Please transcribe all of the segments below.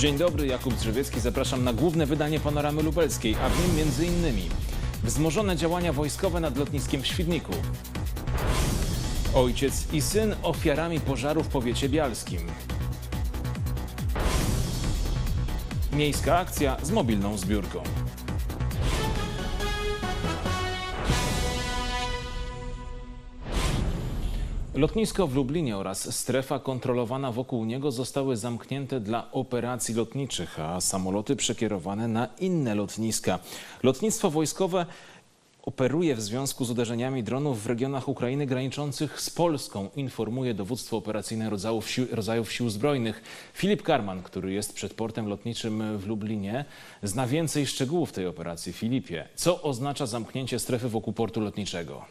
Dzień dobry, Jakub Drzewiecki. Zapraszam na główne wydanie Panoramy Lubelskiej, a w nim innymi wzmożone działania wojskowe nad lotniskiem w Świdniku. Ojciec i syn ofiarami pożaru w powiecie bialskim. Miejska akcja z mobilną zbiórką. Lotnisko w Lublinie oraz strefa kontrolowana wokół niego zostały zamknięte dla operacji lotniczych, a samoloty przekierowane na inne lotniska. Lotnictwo wojskowe operuje w związku z uderzeniami dronów w regionach Ukrainy graniczących z Polską, informuje dowództwo operacyjne rodzajów sił, rodzajów sił zbrojnych. Filip Karman, który jest przed portem lotniczym w Lublinie, zna więcej szczegółów tej operacji. Filipie, co oznacza zamknięcie strefy wokół portu lotniczego?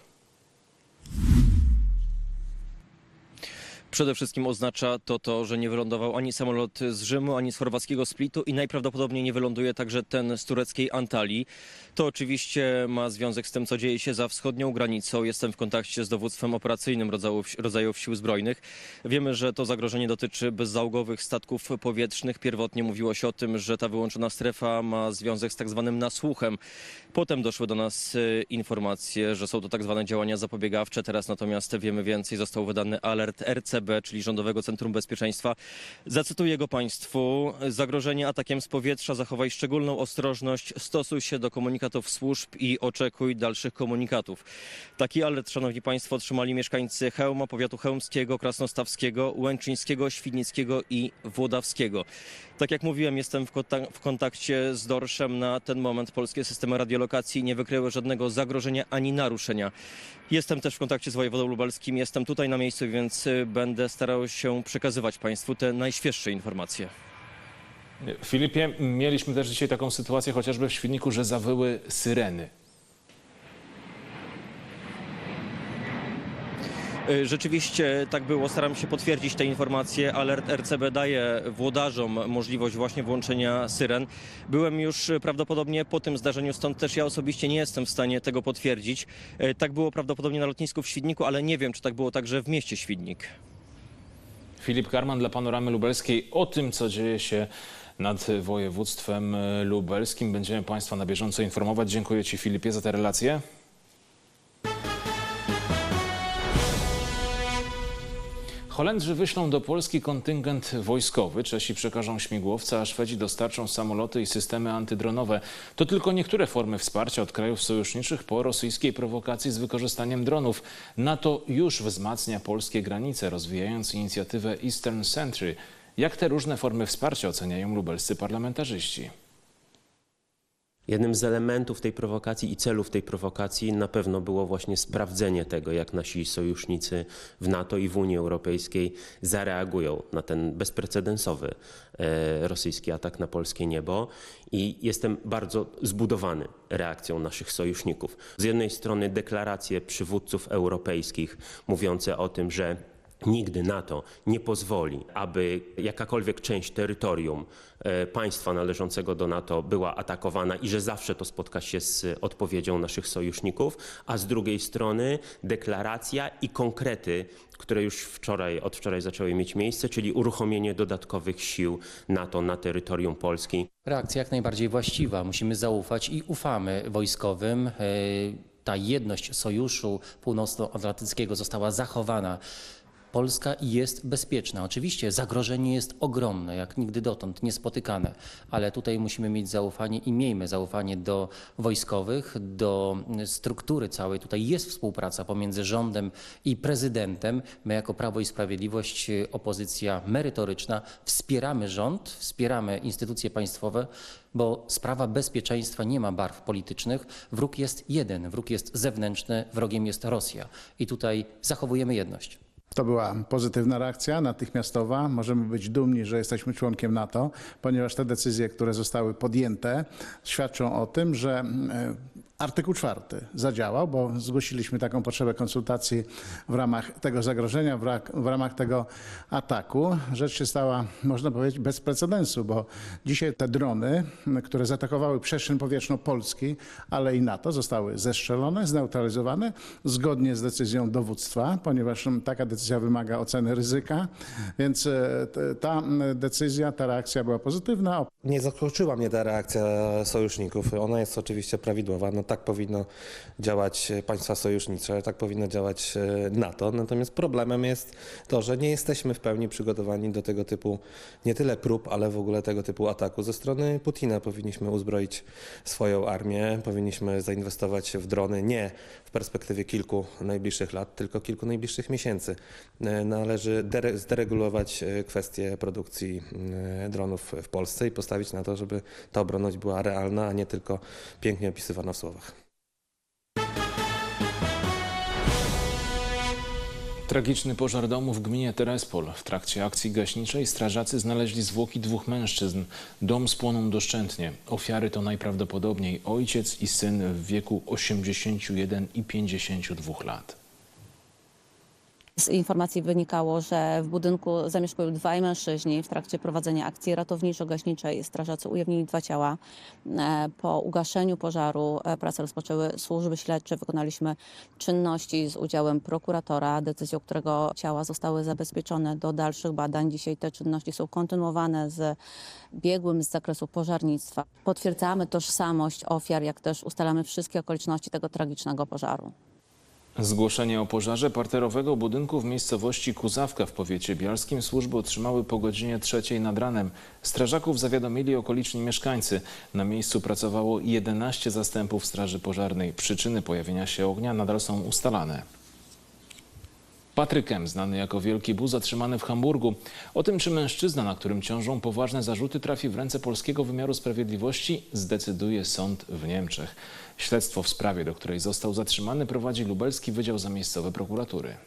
Przede wszystkim oznacza to to, że nie wylądował ani samolot z Rzymu, ani z chorwackiego Splitu i najprawdopodobniej nie wyląduje także ten z tureckiej Antalii. To oczywiście ma związek z tym, co dzieje się za wschodnią granicą. Jestem w kontakcie z dowództwem operacyjnym rodzajów, rodzajów sił zbrojnych. Wiemy, że to zagrożenie dotyczy bezzałogowych statków powietrznych. Pierwotnie mówiło się o tym, że ta wyłączona strefa ma związek z tak zwanym nasłuchem. Potem doszły do nas e, informacje, że są to tak zwane działania zapobiegawcze. Teraz natomiast wiemy więcej. Został wydany alert RCB, czyli Rządowego Centrum Bezpieczeństwa. Zacytuję go Państwu. Zagrożenie atakiem z powietrza. Zachowaj szczególną ostrożność. Stosuj się do komunikatów służb i oczekuj dalszych komunikatów. Taki alert, Szanowni Państwo, otrzymali mieszkańcy Chełma, powiatu chełmskiego, krasnostawskiego, łęczyńskiego, świdnickiego i włodawskiego. Tak jak mówiłem, jestem w, kontak- w kontakcie z Dorszem. Na ten moment polskie systemy radiolokacji nie wykryły żadnego zagrożenia ani naruszenia. Jestem też w kontakcie z wojewodą lubelskim. Jestem tutaj na miejscu, więc y, będę starał się przekazywać Państwu te najświeższe informacje. Filipie, mieliśmy też dzisiaj taką sytuację, chociażby w Świdniku, że zawyły syreny. Rzeczywiście tak było, staram się potwierdzić te informacje. Alert RCB daje włodarzom możliwość właśnie włączenia syren. Byłem już prawdopodobnie po tym zdarzeniu, stąd też ja osobiście nie jestem w stanie tego potwierdzić. Y, Tak było prawdopodobnie na lotnisku w Świdniku, ale nie wiem, czy tak było także w mieście Świdnik. Filip Karman dla Panoramy Lubelskiej o tym, co dzieje się nad województwem lubelskim. Będziemy Państwa na bieżąco informować. Dziękuję Ci Filipie za tę relację. Holendrzy wyślą do Polski kontyngent wojskowy, Czesi przekażą śmigłowce, a Szwedzi dostarczą samoloty i systemy antydronowe. To tylko niektóre formy wsparcia od krajów sojuszniczych po rosyjskiej prowokacji z wykorzystaniem dronów. NATO już wzmacnia polskie granice, rozwijając inicjatywę Eastern Sentry. Jak te różne formy wsparcia oceniają lubelscy parlamentarzyści? Jednym z elementów tej prowokacji i celów tej prowokacji na pewno było właśnie sprawdzenie tego, jak nasi sojusznicy w NATO i w Unii Europejskiej zareagują na ten bezprecedensowy e, rosyjski atak na polskie niebo. I jestem bardzo zbudowany reakcją naszych sojuszników. Z jednej strony deklaracje przywódców europejskich mówiące o tym, że Nigdy NATO nie pozwoli, aby jakakolwiek część terytorium e, państwa należącego do NATO była atakowana i że zawsze to spotka się z odpowiedzią naszych sojuszników, a z drugiej strony deklaracja i konkrety, które już wczoraj, od wczoraj zaczęły mieć miejsce, czyli uruchomienie dodatkowych sił NATO na terytorium Polski. Reakcja jak najbardziej właściwa. Musimy zaufać i ufamy wojskowym. E, Ta jedność sojuszu północnoatlantyckiego została zachowana. Polska jest bezpieczna. Oczywiście zagrożenie jest ogromne, jak nigdy dotąd, niespotykane, ale tutaj musimy mieć zaufanie i miejmy zaufanie do wojskowych, do struktury całej. Tutaj jest współpraca pomiędzy rządem i prezydentem. My jako Prawo i Sprawiedliwość, opozycja merytoryczna, wspieramy rząd, wspieramy instytucje państwowe, bo sprawa bezpieczeństwa nie ma barw politycznych. Wróg jest jeden, wróg jest zewnętrzny, wrogiem jest Rosja. I tutaj zachowujemy jedność. To była pozytywna reakcja, natychmiastowa. Możemy być dumni, że jesteśmy członkiem NATO, ponieważ te decyzje, które zostały podjęte, świadczą o tym, że e, Artykuł czwarty zadziałał, bo zgłosiliśmy taką potrzebę konsultacji w ramach tego zagrożenia, w, ramach tego ataku. Rzecz się stała, można powiedzieć, bez precedensu, bo dzisiaj te drony, które zaatakowały przestrzeń powietrzną Polski, ale i NATO, zostały zestrzelone, zneutralizowane zgodnie z decyzją dowództwa, ponieważ taka decyzja wymaga oceny ryzyka, więc e, ta decyzja, ta reakcja była pozytywna. Nie zaskoczyła mnie ta reakcja sojuszników. Ona jest oczywiście prawidłowa. Tak powinno działać e, państwa sojusznicze, tak powinno działać e, NATO. Natomiast problemem jest to, że nie jesteśmy w pełni przygotowani do tego typu nie tyle prób, ale w ogóle tego typu ataku ze strony Putina. Powinniśmy uzbroić swoją armię, powinniśmy zainwestować w drony nie w perspektywie kilku najbliższych lat, tylko kilku najbliższych miesięcy. E, Należy dere- zderegulować kwestię produkcji dronów w Polsce i postawić na to, żeby ta obronność była realna, a nie tylko pięknie opisywana w słowach. Tragiczny pożar domu w gminie Terespol. W trakcie akcji gaśniczej strażacy znaleźli zwłoki dwóch mężczyzn. Dom spłonął doszczętnie. Ofiary to najprawdopodobniej ojciec i syn w wieku 81 i 52 lat. Z informacji wynikało, że w budynku zamieszkują dwaj mężczyźni. W trakcie prowadzenia akcji ratowniczo-gaśniczej strażacy ujawnili dwa ciała. E, Po ugaszeniu pożaru e, prace rozpoczęły służby śledcze. Wykonaliśmy czynności z udziałem prokuratora, decyzją którego ciała zostały zabezpieczone do dalszych badań. Dzisiaj te czynności są kontynuowane z biegłym z zakresu pożarnictwa. Potwierdzamy tożsamość ofiar, jak też ustalamy wszystkie okoliczności tego tragicznego pożaru. Zgłoszenie o pożarze parterowego budynku w miejscowości Kuzawka w powiecie bialskim służby otrzymały po godzinie trzeciej nad ranem. Strażaków zawiadomili okoliczni mieszkańcy. Na miejscu pracowało 11 zastępów straży pożarnej. Przyczyny pojawienia się ognia nadal są ustalane. Patryk M., znany jako Wielki Bu, zatrzymany w Hamburgu. O tym, czy mężczyzna, na którym ciążą poważne zarzuty, trafi w ręce polskiego wymiaru sprawiedliwości, zdecyduje sąd w Niemczech. Śledztwo w sprawie, do której został zatrzymany, prowadzi lubelski Wydział Zamiejscowy Prokuratury.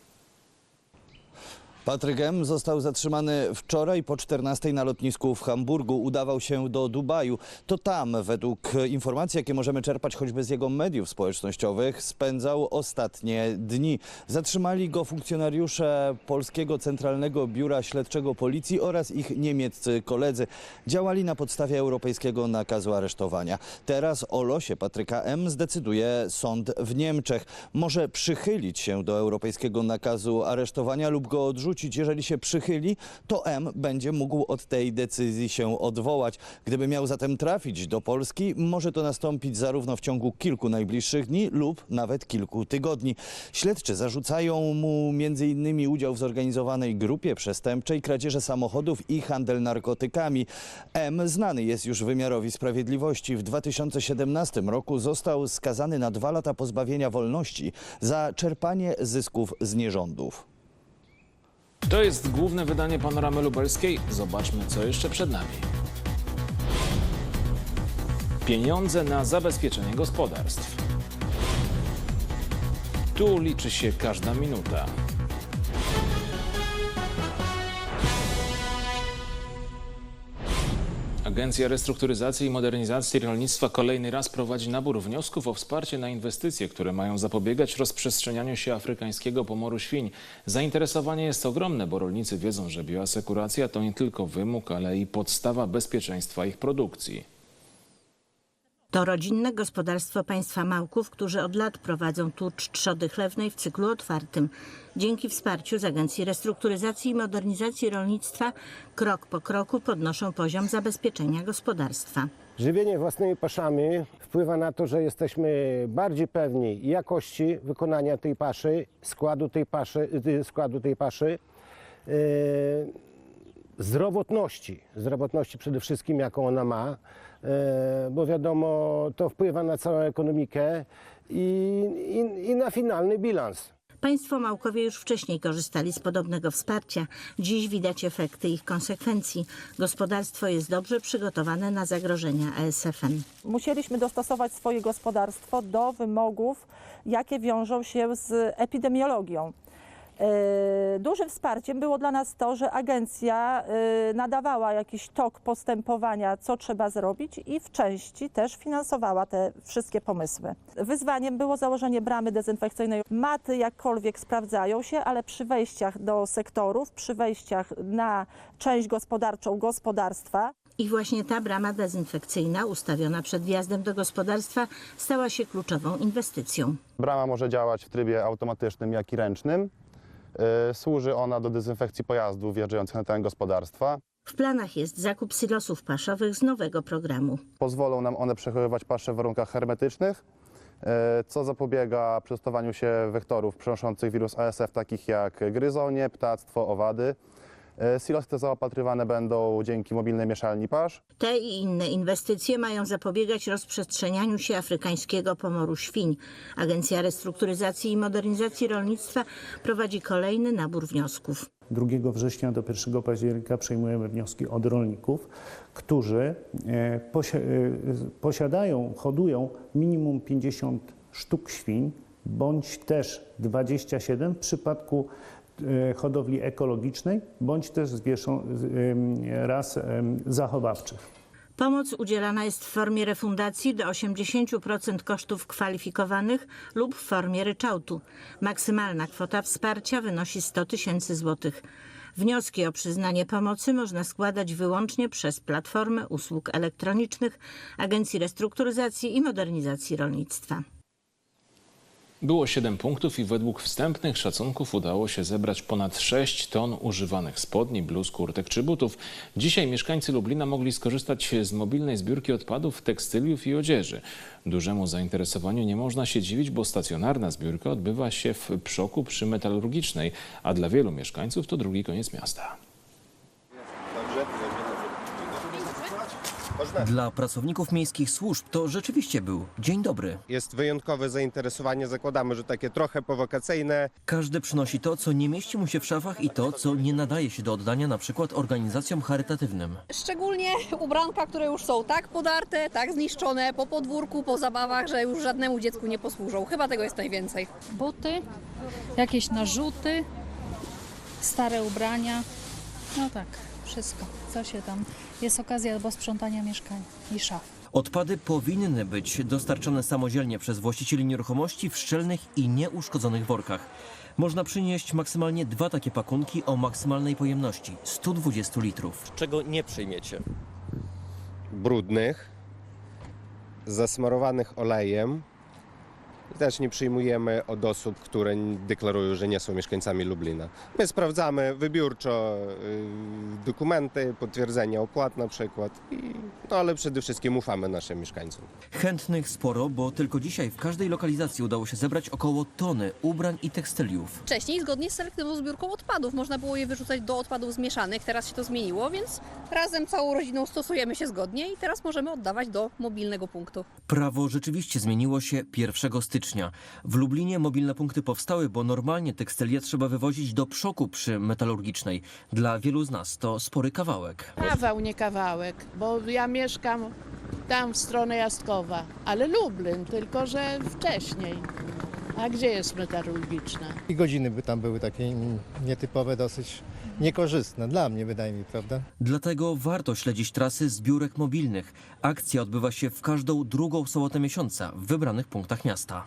Patryk M. został zatrzymany wczoraj po 14 na lotnisku w Hamburgu. Udawał się do Dubaju. To tam, według informacji, jakie możemy czerpać choćby z jego mediów społecznościowych, spędzał ostatnie dni. Zatrzymali go funkcjonariusze Polskiego Centralnego Biura Śledczego Policji oraz ich niemieccy koledzy. Działali na podstawie europejskiego nakazu aresztowania. Teraz o losie Patryka M. zdecyduje sąd w Niemczech. Może przychylić się do europejskiego nakazu aresztowania lub go odrzucić. Jeżeli się przychyli, to M będzie mógł od tej decyzji się odwołać. Gdyby miał zatem trafić do Polski, może to nastąpić zarówno w ciągu kilku najbliższych dni lub nawet kilku tygodni. Śledczy zarzucają mu m.in. udział w zorganizowanej grupie przestępczej, kradzieże samochodów i handel narkotykami. M znany jest już wymiarowi sprawiedliwości. W 2017 roku został skazany na dwa lata pozbawienia wolności za czerpanie zysków z nierządów. To jest główne wydanie Panoramy Lubelskiej. Zobaczmy, co jeszcze przed nami. Pieniądze na zabezpieczenie gospodarstw. Tu liczy się każda minuta. Agencja Restrukturyzacji i Modernizacji Rolnictwa kolejny raz prowadzi nabór wniosków o wsparcie na inwestycje, które mają zapobiegać rozprzestrzenianiu się afrykańskiego pomoru świń. Zainteresowanie jest ogromne, bo rolnicy wiedzą, że bioasekuracja to nie tylko wymóg, ale i podstawa bezpieczeństwa ich produkcji. To rodzinne gospodarstwo państwa Małków, którzy od lat prowadzą tucz trzody chlewnej w cyklu otwartym. Dzięki wsparciu z Agencji Restrukturyzacji i Modernizacji Rolnictwa krok po kroku podnoszą poziom zabezpieczenia gospodarstwa. Żywienie własnymi paszami wpływa na to, że jesteśmy bardziej pewni jakości wykonania tej paszy, składu tej paszy, y, składu tej paszy yy, zdrowotności, zdrowotności przede wszystkim, jaką ona ma, yy, bo wiadomo, to wpływa na całą ekonomikę i, i, i na finalny bilans. Państwo Małkowie już wcześniej korzystali z podobnego wsparcia. Dziś widać efekty ich konsekwencji. Gospodarstwo jest dobrze przygotowane na zagrożenia ASF-em. musieliśmy dostosować swoje gospodarstwo do wymogów, jakie wiążą się z epidemiologią. E, Dużym wsparciem było dla nas to, że agencja e, nadawała jakiś tok postępowania, co trzeba zrobić i w części też finansowała te wszystkie pomysły. Wyzwaniem było założenie bramy dezynfekcyjnej. Maty jakkolwiek sprawdzają się, ale przy wejściach do sektorów, przy wejściach na część gospodarczą gospodarstwa, I właśnie ta brama dezynfekcyjna ustawiona przed wjazdem do gospodarstwa stała się kluczową inwestycją. Brama może działać w trybie automatycznym, jak i ręcznym. Yy, Służy ona do dezynfekcji pojazdów wjeżdżających na teren gospodarstwa. W planach jest zakup silosów paszowych z nowego programu. Pozwolą nam one przechowywać pasze w warunkach hermetycznych, yy, co zapobiega przystosowaniu się wektorów przenoszących wirus ASF, takich jak gryzonie, ptactwo, owady. Yy, Silosy te zaopatrywane będą dzięki mobilnej mieszalni pasz. Te i inne inwestycje mają zapobiegać rozprzestrzenianiu się afrykańskiego pomoru świń. Agencja Restrukturyzacji i Modernizacji Rolnictwa prowadzi kolejny nabór wniosków. 2 września do 1 października przyjmujemy wnioski od rolników, którzy e, e, posiadają, hodują minimum 50 sztuk świń, bądź też 27 w przypadku e, hodowli ekologicznej, bądź też zwierzą, ras zachowawczych. Pomoc udzielana jest w formie refundacji do 80% kosztów kwalifikowanych lub w formie ryczałtu. Maksymalna kwota wsparcia wynosi 100 tysięcy złotych. Wnioski o przyznanie pomocy można składać wyłącznie przez platformę usług elektronicznych Agencji Restrukturyzacji i Modernizacji Rolnictwa. Było 7 punktów i według wstępnych szacunków udało się zebrać ponad 6 ton używanych spodni, bluz, kurtek czy butów. Dzisiaj mieszkańcy Lublina mogli skorzystać z mobilnej zbiórki odpadów, tekstyliów i odzieży. Dużemu zainteresowaniu nie można się dziwić, bo stacjonarna zbiórka odbywa się w Przoku przy Metalurgicznej, a dla wielu mieszkańców to drugi koniec miasta. Dla pracowników miejskich służb to rzeczywiście był dzień dobry. Jest wyjątkowe zainteresowanie, zakładamy, że takie trochę prowokacyjne. Każdy przynosi to, co nie mieści mu się w szafach i to, co nie nadaje się do oddania na przykład organizacjom charytatywnym. Szczególnie ubranka, które już są tak podarte, tak zniszczone po podwórku, po zabawach, że już żadnemu dziecku nie posłużą. Chyba tego jest najwięcej. buty, jakieś narzuty, stare ubrania. No tak, wszystko. Co się tam. Jest okazja do sprzątania mieszkań i szaf. Odpady powinny być dostarczane samodzielnie przez właścicieli nieruchomości w szczelnych i nieuszkodzonych workach. Można przynieść maksymalnie dwa takie pakunki o maksymalnej pojemności 120 litrów. Czego nie przyjmiecie? brudnych, zasmarowanych olejem. Też nie przyjmujemy od osób, które deklarują, że nie są mieszkańcami Lublina. My sprawdzamy wybiórczo y, dokumenty, potwierdzenia opłat na przykład, i, no ale przede wszystkim ufamy naszym mieszkańcom. Chętnych sporo, bo tylko dzisiaj w każdej lokalizacji udało się zebrać około tony ubrań i tekstyliów. Wcześniej, zgodnie z selektywną zbiórką odpadów, można było je wyrzucać do odpadów zmieszanych. Teraz się to zmieniło, więc razem całą rodziną stosujemy się zgodnie i teraz możemy oddawać do mobilnego punktu. Prawo rzeczywiście zmieniło się 1 stycznia. W Lublinie mobilne punkty powstały, bo normalnie tekstylię trzeba wywozić do przoku przy metalurgicznej. Dla wielu z nas to spory kawałek. Kawał, nie kawałek, bo ja mieszkam tam w stronę Jastkowa, ale Lublin, tylko że wcześniej. A gdzie jest metalurgiczna? I godziny by tam były takie nietypowe, dosyć niekorzystne dla mnie, wydaje mi, prawda? Dlatego warto śledzić trasy zbiórek mobilnych. Akcja odbywa się w każdą drugą sobotę miesiąca w wybranych punktach miasta.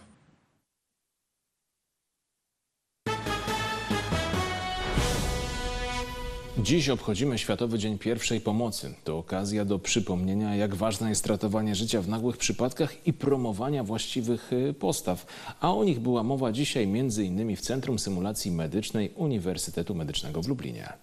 Dziś obchodzimy Światowy Dzień Pierwszej Pomocy. To okazja do przypomnienia, jak ważne jest ratowanie życia w nagłych przypadkach i promowania właściwych y, postaw. A o nich była mowa dzisiaj m.in. w Centrum Symulacji Medycznej Uniwersytetu Medycznego w Lublinie.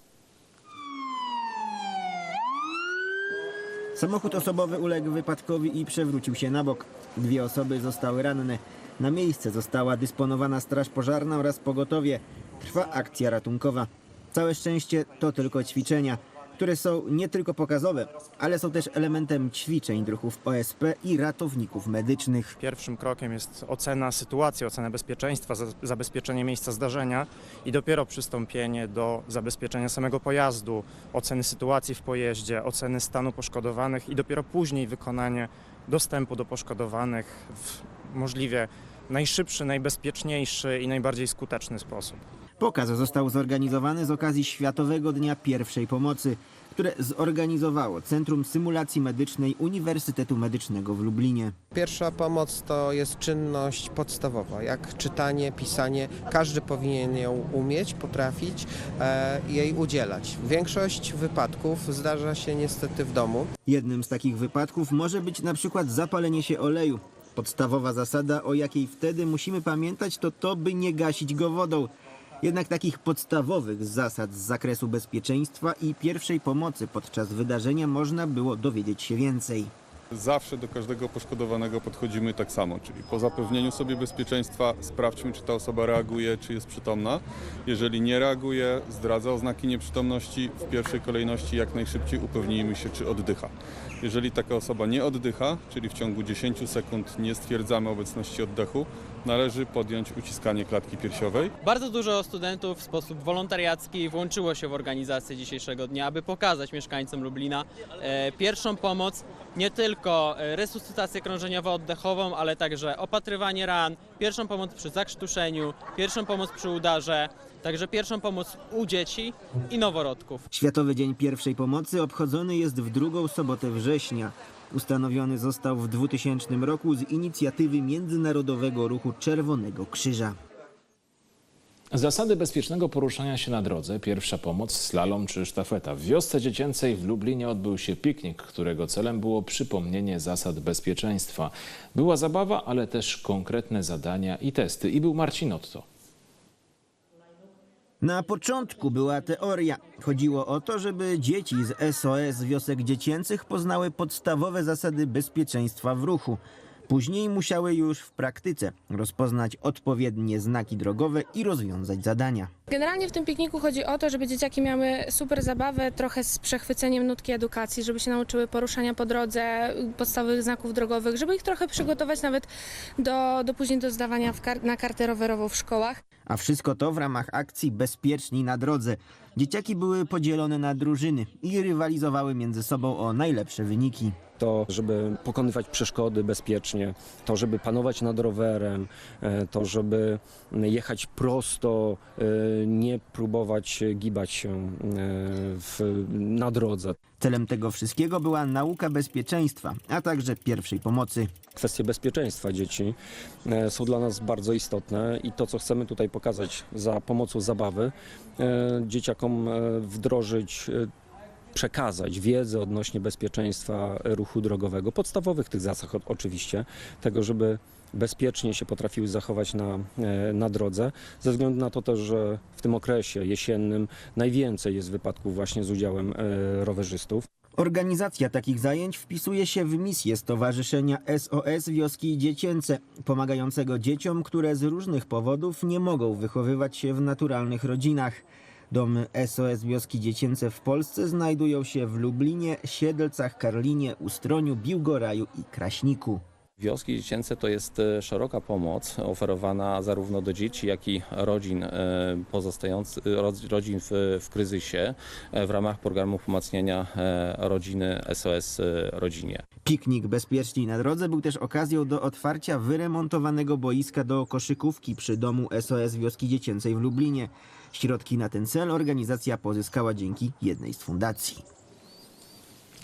Samochód osobowy uległ wypadkowi i przewrócił się na bok. Dwie osoby zostały ranne. Na miejsce została dysponowana straż pożarna oraz pogotowie. Trwa akcja ratunkowa. Całe szczęście to tylko ćwiczenia, które są nie tylko pokazowe, ale są też elementem ćwiczeń druhów OSP i ratowników medycznych. Pierwszym krokiem jest ocena sytuacji, ocena bezpieczeństwa, zabezpieczenie miejsca zdarzenia i dopiero przystąpienie do zabezpieczenia samego pojazdu, oceny sytuacji w pojeździe, oceny stanu poszkodowanych i dopiero później wykonanie dostępu do poszkodowanych w możliwie najszybszy, najbezpieczniejszy i najbardziej skuteczny sposób. Pokaz został zorganizowany z okazji Światowego Dnia Pierwszej Pomocy, które zorganizowało Centrum Symulacji Medycznej Uniwersytetu Medycznego w Lublinie. Pierwsza pomoc to jest czynność podstawowa, jak czytanie, pisanie. Każdy powinien ją umieć, potrafić e, jej udzielać. Większość wypadków zdarza się niestety w domu. Jednym z takich wypadków może być na przykład zapalenie się oleju. Podstawowa zasada, o jakiej wtedy musimy pamiętać, to to, by nie gasić go wodą. Jednak takich podstawowych zasad z zakresu bezpieczeństwa i pierwszej pomocy podczas wydarzenia można było dowiedzieć się więcej. Zawsze do każdego poszkodowanego podchodzimy tak samo, czyli po zapewnieniu sobie bezpieczeństwa sprawdźmy, czy ta osoba reaguje, czy jest przytomna. Jeżeli nie reaguje, zdradza oznaki nieprzytomności, w pierwszej kolejności jak najszybciej upewnijmy się, czy oddycha. Jeżeli taka osoba nie oddycha, czyli w ciągu 10 sekund nie stwierdzamy obecności oddechu, należy podjąć uciskanie klatki piersiowej. Bardzo dużo studentów w sposób wolontariacki włączyło się w organizację dzisiejszego dnia, aby pokazać mieszkańcom Lublina e, pierwszą pomoc, nie tylko e, resuscytację krążeniowo-oddechową, ale także opatrywanie ran, pierwszą pomoc przy zakrztuszeniu, pierwszą pomoc przy udarze, także pierwszą pomoc u dzieci i noworodków. Światowy Dzień Pierwszej Pomocy obchodzony jest w drugą sobotę września. Ustanowiony został w 2000 roku z inicjatywy Międzynarodowego Ruchu Czerwonego Krzyża. Zasady bezpiecznego poruszania się na drodze, pierwsza pomoc, slalom czy sztafeta. W wiosce dziecięcej w Lublinie odbył się piknik, którego celem było przypomnienie zasad bezpieczeństwa. Była zabawa, ale też konkretne zadania i testy. I był Marcin Otto. Na początku była teoria. Chodziło o to, żeby dzieci z SOS wiosek dziecięcych poznały podstawowe zasady bezpieczeństwa w ruchu. Później musiały już w praktyce rozpoznać odpowiednie znaki drogowe i rozwiązać zadania. Generalnie w tym pikniku chodzi o to, żeby dzieciaki miały super zabawę, trochę z przechwyceniem nutki edukacji, żeby się nauczyły poruszania po drodze, podstawowych znaków drogowych, żeby ich trochę przygotować nawet do, do później do zdawania kar- na kartę rowerową w szkołach. A wszystko to w ramach akcji Bezpieczni na drodze. Dzieciaki były podzielone na drużyny i rywalizowały między sobą o najlepsze wyniki. To, żeby pokonywać przeszkody bezpiecznie, to, żeby panować nad rowerem, e, to, żeby jechać prosto, e, nie próbować gibać się e, w, na drodze. Celem tego wszystkiego była nauka bezpieczeństwa, a także pierwszej pomocy. Kwestie bezpieczeństwa dzieci są dla nas bardzo istotne i to, co chcemy tutaj pokazać za pomocą zabawy, dzieciakom wdrożyć, przekazać wiedzę odnośnie bezpieczeństwa ruchu drogowego, podstawowych tych zasad oczywiście, tego, żeby bezpiecznie się potrafiły zachować na, e, na drodze, ze względu na to też, że w tym okresie jesiennym najwięcej jest wypadków właśnie z udziałem e, rowerzystów. Organizacja takich zajęć wpisuje się w misję Stowarzyszenia SOS Wioski Dziecięce, pomagającego dzieciom, które z różnych powodów nie mogą wychowywać się w naturalnych rodzinach. Domy SOS Wioski Dziecięce w Polsce znajdują się w Lublinie, Siedlcach, Karlinie, Ustroniu, Biłgoraju i Kraśniku. Wioski dziecięce to jest e, szeroka pomoc oferowana zarówno do dzieci, jak i rodzin e, pozostających, ro- rodzin w, w kryzysie e, w ramach programu pomacniania e, rodziny SOS e, Rodzinie. Piknik Bezpieczni na drodze był też okazją do otwarcia wyremontowanego boiska do koszykówki przy domu SOS Wioski Dziecięcej w Lublinie. Środki na ten cel organizacja pozyskała dzięki jednej z fundacji.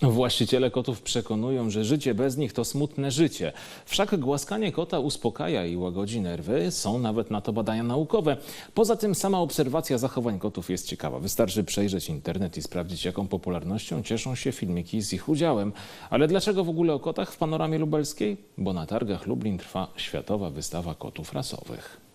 Właściciele kotów przekonują, że życie bez nich to smutne życie. Wszak głaskanie kota uspokaja i łagodzi nerwy. Są nawet na to badania naukowe. Poza tym sama obserwacja zachowań kotów jest ciekawa. Wystarczy przejrzeć internet i sprawdzić, jaką popularnością cieszą się filmiki z ich udziałem. Ale dlaczego w ogóle o kotach w panoramie lubelskiej? Bo na targach Lublin trwa światowa wystawa kotów rasowych.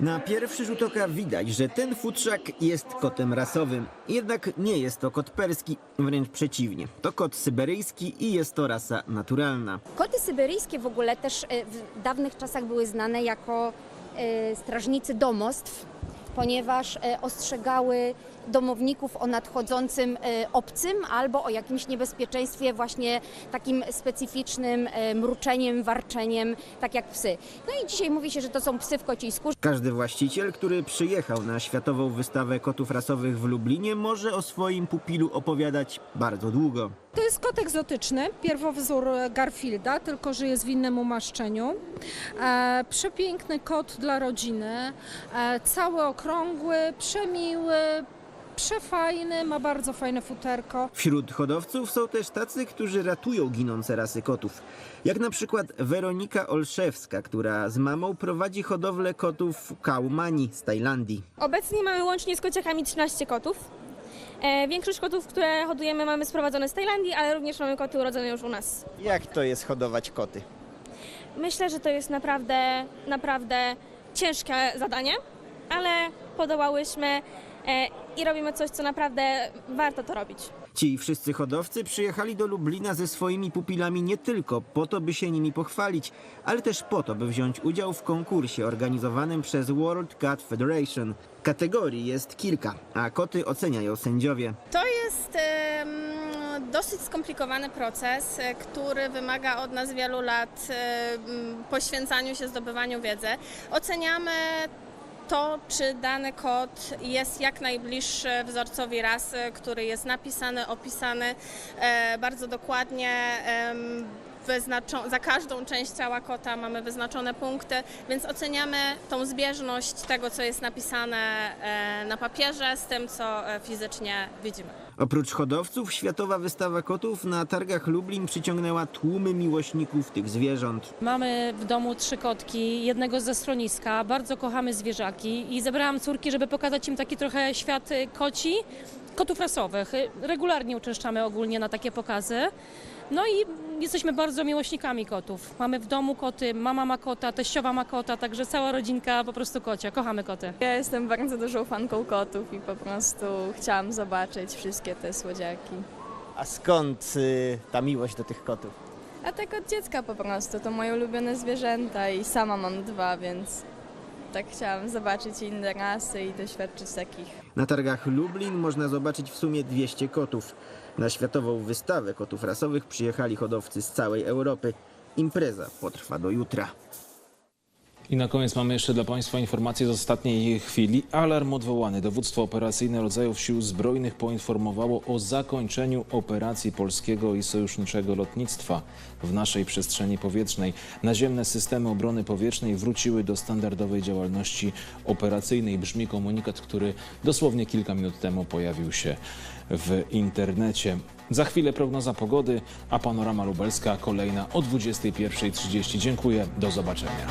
Na pierwszy rzut oka widać, że ten futrzak jest kotem rasowym. Jednak nie jest to kot perski, wręcz przeciwnie. To kot syberyjski i jest to rasa naturalna. Koty syberyjskie w ogóle też e, w dawnych czasach były znane jako e, strażnicy domostw, ponieważ e, ostrzegały domowników o nadchodzącym e, obcym albo o jakimś niebezpieczeństwie właśnie takim specyficznym e, mruczeniem, warczeniem, tak jak psy. No i dzisiaj mówi się, że to są psy w kociej skórze. Każdy właściciel, który przyjechał na Światową Wystawę Kotów Rasowych w Lublinie, może o swoim pupilu opowiadać bardzo długo. To jest kot egzotyczny, pierwowzór Garfielda, tylko że jest w innym umaszczeniu. E, przepiękny kot dla rodziny, e, cały okrągły, przemiły, przefajny, ma bardzo fajne futerko. Wśród hodowców są też tacy, którzy ratują ginące rasy kotów. Jak na przykład Weronika Olszewska, która z mamą prowadzi hodowlę kotów Kaumani z Tajlandii. Obecnie mamy łącznie z kociakami 13 kotów. E, większość kotów, które hodujemy, mamy sprowadzone z Tajlandii, ale również mamy koty urodzone już u nas. Jak to jest hodować koty? Myślę, że to jest naprawdę, naprawdę ciężkie zadanie, ale podołałyśmy e, i robimy coś, co naprawdę warto to robić. Ci wszyscy hodowcy przyjechali do Lublina ze swoimi pupilami nie tylko po to, by się nimi pochwalić, ale też po to, by wziąć udział w konkursie organizowanym przez World Cat Federation. Kategorii jest kilka, a koty oceniają sędziowie. To jest dosyć skomplikowany proces, e, który wymaga od nas wielu lat em, poświęcaniu się zdobywaniu wiedzy. Oceniamy to, czy dany kot jest jak najbliższy wzorcowi rasy, który jest napisany, opisany e, bardzo dokładnie. za każdą część ciała kota mamy wyznaczone punkty, więc oceniamy tą zbieżność tego, co jest napisane e, na papierze z tym, co e, fizycznie widzimy. Oprócz hodowców, Światowa Wystawa Kotów na targach Lublin przyciągnęła tłumy miłośników tych zwierząt. Mamy w domu trzy kotki, jednego ze schroniska, bardzo kochamy zwierzaki i zebrałam córki, żeby pokazać im taki trochę świat koci, kotów rasowych. Regularnie uczęszczamy ogólnie na takie pokazy. No i jesteśmy bardzo miłośnikami kotów. Mamy w domu koty, mama ma kota, teściowa ma kota, także cała rodzinka po prostu kocia. Kochamy koty. Ja jestem bardzo dużą fanką kotów i po prostu chciałam zobaczyć wszystkie te słodziaki. A skąd y, ta miłość do tych kotów? A tak od dziecka po prostu, to moje ulubione zwierzęta i sama mam dwa, więc tak chciałam zobaczyć inne rasy i doświadczyć takich. Na targach Lublin można zobaczyć w sumie 200 kotów. Na Światową Wystawę Kotów Rasowych przyjechali hodowcy z całej Europy. Impreza potrwa do jutra. I na koniec mamy jeszcze dla Państwa informację z ostatniej chwili. Alarm odwołany. Dowództwo operacyjne rodzajów sił zbrojnych poinformowało o zakończeniu operacji polskiego i sojuszniczego lotnictwa w naszej przestrzeni powietrznej. Naziemne systemy obrony powietrznej wróciły do standardowej działalności operacyjnej. Brzmi komunikat, który dosłownie kilka minut temu pojawił się w internecie. Za chwilę prognoza pogody, a panorama lubelska kolejna o 21.30. Dziękuję, do zobaczenia.